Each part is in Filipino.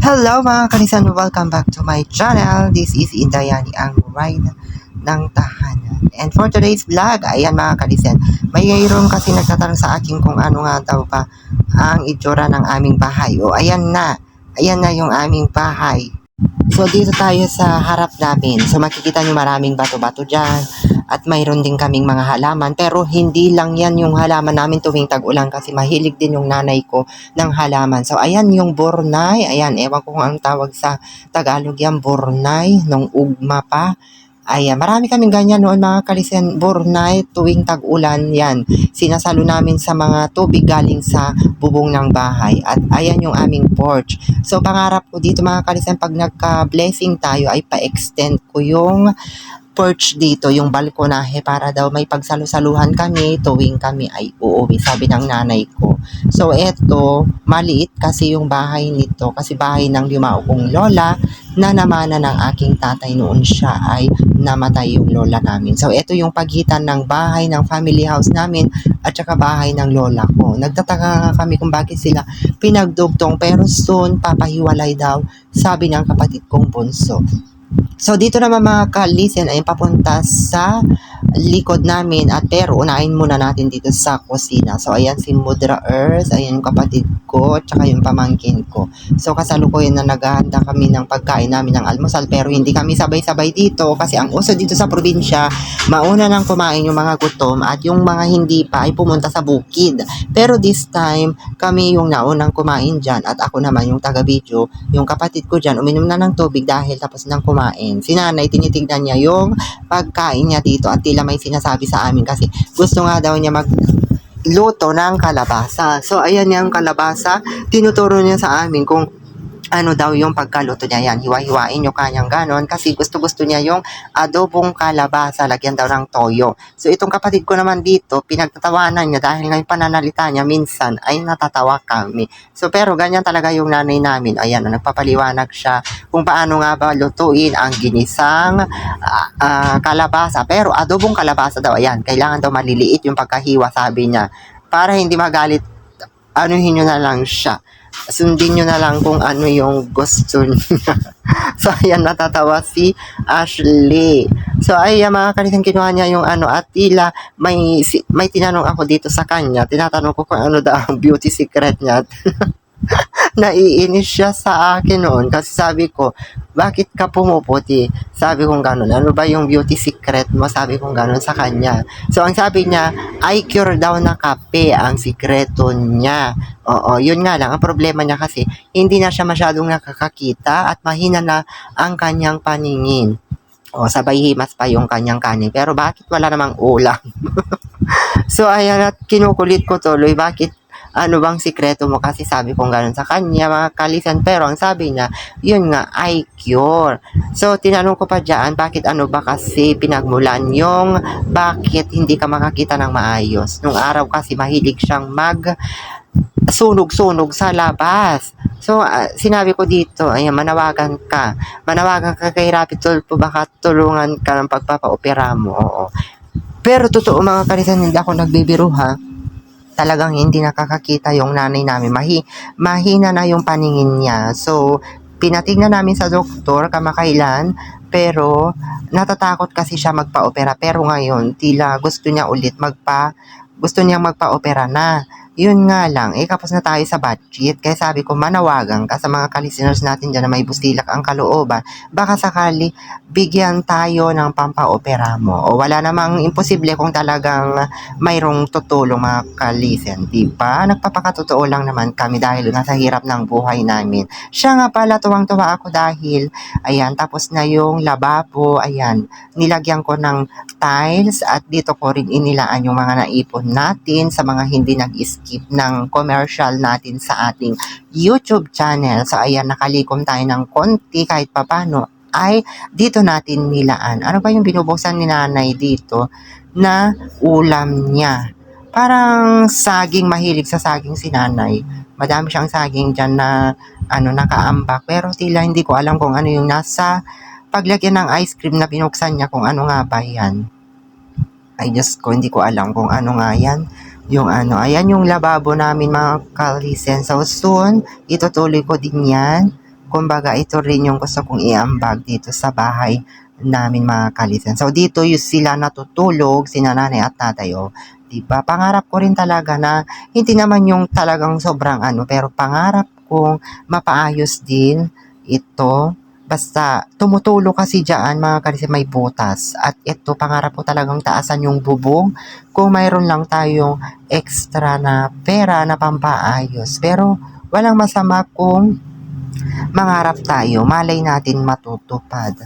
Hello mga kanisan, welcome back to my channel. This is Indayani ang ride ng tahanan. And for today's vlog, ayan mga kanisan, mayroon kasi nagtatanong sa akin kung ano nga daw ba ang itsura ng aming bahay. O ayan na, ayan na yung aming bahay. So dito tayo sa harap namin. So makikita nyo maraming bato-bato dyan. At mayroon din kaming mga halaman. Pero hindi lang yan yung halaman namin tuwing tag-ulan kasi mahilig din yung nanay ko ng halaman. So ayan yung bornay. Ayan, ewan ko kung anong tawag sa Tagalog yan. Bornay, nung ugma pa. Ayan, marami kaming ganyan noon mga kalisen. Bornay, tuwing tag-ulan yan. Sinasalo namin sa mga tubig galing sa bubong ng bahay. At ayan yung aming porch. So pangarap ko dito mga kalisen, pag nagka-blessing tayo ay pa-extend ko yung porch dito, yung balkonahe para daw may pagsalo-saluhan kami tuwing kami ay uuwi, sabi ng nanay ko. So eto, maliit kasi yung bahay nito kasi bahay ng limao kong lola na namana ng aking tatay noon siya ay namatay yung lola namin. So eto yung pagitan ng bahay ng family house namin at saka bahay ng lola ko. Nagtataka nga kami kung bakit sila pinagdugtong pero soon papahiwalay daw sabi ng kapatid kong bunso. So dito naman mga ka-listen ay papunta sa likod namin at pero unahin muna natin dito sa kusina. So ayan si Mudra Earth, ayan yung kapatid ko, tsaka yung pamangkin ko. So kasalukuyan na naghahanda kami ng pagkain namin ng almusal pero hindi kami sabay-sabay dito kasi ang uso dito sa probinsya, mauna nang kumain yung mga gutom at yung mga hindi pa ay pumunta sa bukid. Pero this time, kami yung naunang kumain dyan at ako naman yung taga-video, yung kapatid ko dyan, uminom na ng tubig dahil tapos nang kumain. Si nanay, tinitignan niya yung pagkain niya dito at tila may sinasabi sa amin kasi gusto nga daw niya mag luto ng kalabasa. So, ayan yung kalabasa. Tinuturo niya sa amin kung ano daw yung pagkaluto niya yan. Hiwa-hiwain nyo kanyang ganon kasi gusto-gusto niya yung adobong kalabasa. Lagyan daw ng toyo. So, itong kapatid ko naman dito, pinagtatawanan niya dahil ngayon pananalita niya minsan ay natatawa kami. So, pero ganyan talaga yung nanay namin. Ayan, nagpapaliwanag siya kung paano nga ba lutuin ang ginisang ah, ah, kalabasa. Pero adobong kalabasa daw, ayan, kailangan daw maliliit yung pagkahiwa, sabi niya. Para hindi magalit, anuhin nyo na lang siya. Sundin nyo na lang kung ano yung gusto niya. so, ayan, natatawa si Ashley. So, ay, mga kanilang kinuha niya yung ano, at tila may, may tinanong ako dito sa kanya. Tinatanong ko kung ano daw ang beauty secret niya. naiinis siya sa akin noon kasi sabi ko, bakit ka pumuputi? Sabi kong ganun, ano ba yung beauty secret mo? Sabi kong ganun sa kanya. So, ang sabi niya, I cure daw na kape ang sikreto niya. Oo, yun nga lang. Ang problema niya kasi, hindi na siya masyadong nakakakita at mahina na ang kanyang paningin. O, sabay himas pa yung kanyang kanin. Pero bakit wala namang ulam? so, ayan at kinukulit ko tuloy. Bakit ano bang sikreto mo? Kasi sabi kong ganun sa kanya mga kalisan. Pero ang sabi niya yun nga I cure. So tinanong ko pa dyan bakit ano ba kasi pinagmulan yung bakit hindi ka makakita ng maayos? Nung araw kasi mahilig siyang mag sunog-sunog sa labas. So ah, sinabi ko dito ayan manawagan ka. Manawagan ka kay Rapid Tulpo baka tulungan ka ng pagpapaopera mo. Oo. Pero totoo mga kalisan hindi ako nagbibiro ha talagang hindi nakakakita yung nanay namin. Mahi, mahina na yung paningin niya. So, pinatingnan namin sa doktor kamakailan, pero natatakot kasi siya magpa-opera. Pero ngayon, tila gusto niya ulit magpa, gusto niya magpa-opera na. Yun nga lang, eh kapos na tayo sa budget. Kaya sabi ko, manawagan ka sa mga kalisteners natin dyan na may bustilak ang kalooban. Baka sakali, bigyan tayo ng pampaopera mo. O wala namang imposible kung talagang mayroong tutulong mga kalisen, di ba? Nagpapakatotoo lang naman kami dahil nasa hirap ng buhay namin. Siya nga pala, tuwang-tuwa ako dahil, ayan, tapos na yung lababo, ayan, nilagyan ko ng tiles at dito ko rin inilaan yung mga naipon natin sa mga hindi nag-skip ng commercial natin sa ating YouTube channel. So, ayan, nakalikom tayo ng konti kahit papano ay dito natin nilaan. Ano ba yung binubuksan ni nanay dito na ulam niya? Parang saging, mahilig sa saging si nanay. Madami siyang saging dyan na ano, nakaambak. Pero tila hindi ko alam kung ano yung nasa paglagyan ng ice cream na binuksan niya kung ano nga ba yan. Ay Diyos ko, hindi ko alam kung ano nga yan. Yung ano, ayan yung lababo namin mga kalisen. So soon, itutuloy ko din yan kumbaga ito rin yung gusto kong iambag dito sa bahay namin mga kalisen. So dito yung sila natutulog, sina nanay at tatay oh. Diba? Pangarap ko rin talaga na hindi naman yung talagang sobrang ano, pero pangarap kong mapaayos din ito. Basta tumutulo kasi dyan mga kalisen may butas. At ito pangarap ko talagang taasan yung bubong kung mayroon lang tayong extra na pera na pampaayos. Pero walang masama kung mangarap tayo, malay natin matutupad.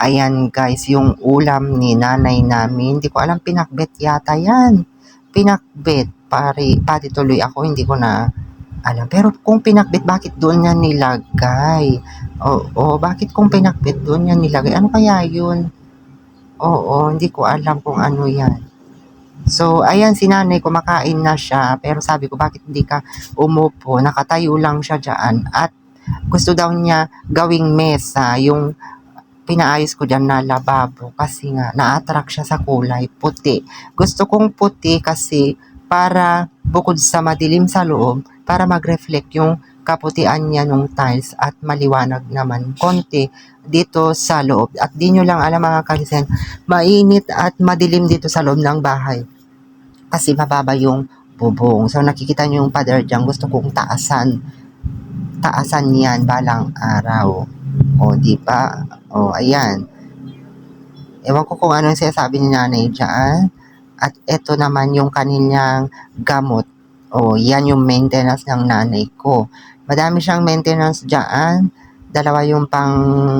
Ayan guys, yung ulam ni nanay namin, hindi ko alam pinakbet yata yan. Pinakbet, pare, pati tuloy ako, hindi ko na alam. Pero kung pinakbet, bakit doon niya nilagay? Oo, bakit kung pinakbet doon niya nilagay? Ano kaya yun? Oo, hindi ko alam kung ano yan. So, ayan, si nanay, kumakain na siya. Pero sabi ko, bakit hindi ka umupo? Nakatayo lang siya dyan. At gusto daw niya gawing mesa, yung pinaayos ko dyan na lababo kasi nga na-attract siya sa kulay puti. Gusto kong puti kasi para bukod sa madilim sa loob, para mag-reflect yung kaputian niya nung tiles at maliwanag naman konti dito sa loob. At di nyo lang alam mga kalisen, mainit at madilim dito sa loob ng bahay kasi mababa yung bubong. So nakikita nyo yung pader dyan, gusto kong taasan. Taasan yan balang araw. O, di ba? O, ayan. Ewan ko kung ano yung sinasabi ni nanay dyan. At ito naman yung kanilang gamot. O, yan yung maintenance ng nanay ko. Madami siyang maintenance dyan. Dalawa yung pang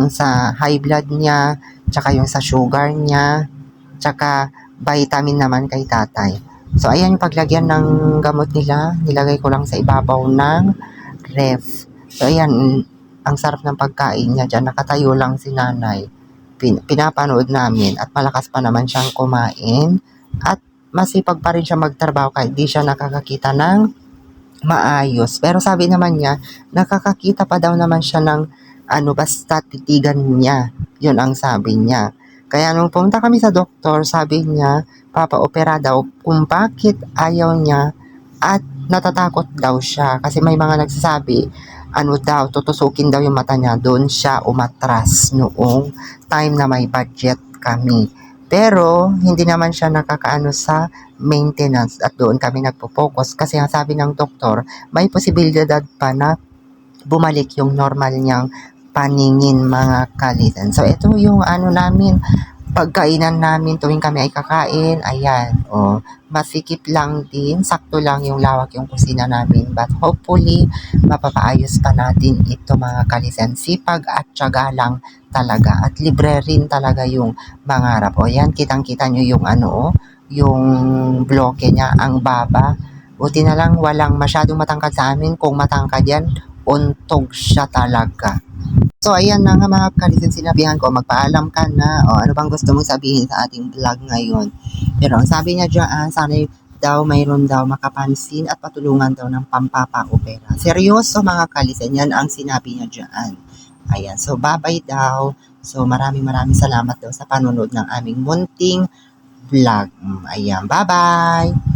sa high blood niya, tsaka yung sa sugar niya, tsaka vitamin naman kay tatay. So, ayan yung paglagyan ng gamot nila. Nilagay ko lang sa ibabaw ng ref. So, ayan, ang sarap ng pagkain niya dyan. Nakatayo lang si nanay. Pin- pinapanood namin at malakas pa naman siyang kumain. At masipag pa rin siya magtrabaho kahit di siya nakakakita ng maayos. Pero sabi naman niya, nakakakita pa daw naman siya ng ano, basta titigan niya. Yun ang sabi niya. Kaya nung pumunta kami sa doktor, sabi niya, papa-opera daw kung bakit ayaw niya at natatakot daw siya. Kasi may mga nagsasabi, ano daw, tutusukin daw yung mata niya. Doon siya umatras noong time na may budget kami. Pero, hindi naman siya nakakaano sa maintenance at doon kami nagpo-focus kasi ang sabi ng doktor, may posibilidad pa na bumalik yung normal niyang paningin mga kalitan. So, ito yung ano namin, pagkainan namin tuwing kami ay kakain, ayan, o, masikip lang din, sakto lang yung lawak yung kusina namin. But hopefully, mapapaayos pa natin ito mga kalisan. Sipag at tiyaga lang talaga. At libre rin talaga yung mangarap. O yan, kitang-kita nyo yung ano, yung bloke niya, ang baba. Buti na lang walang masyadong matangkad sa amin. Kung matangkad yan, untog siya talaga. So, ayan na nga mga kalisan sinabihan ko, magpaalam ka na, o ano bang gusto mong sabihin sa ating vlog ngayon. Pero ang sabi niya dyan, sana'y daw mayroon daw makapansin at patulungan daw ng pampapa-opera. Seryoso mga kalisan, yan ang sinabi niya dyan. Ayan, so babay daw. So maraming maraming salamat daw sa panonood ng aming munting vlog. Mm, Ayan, bye-bye!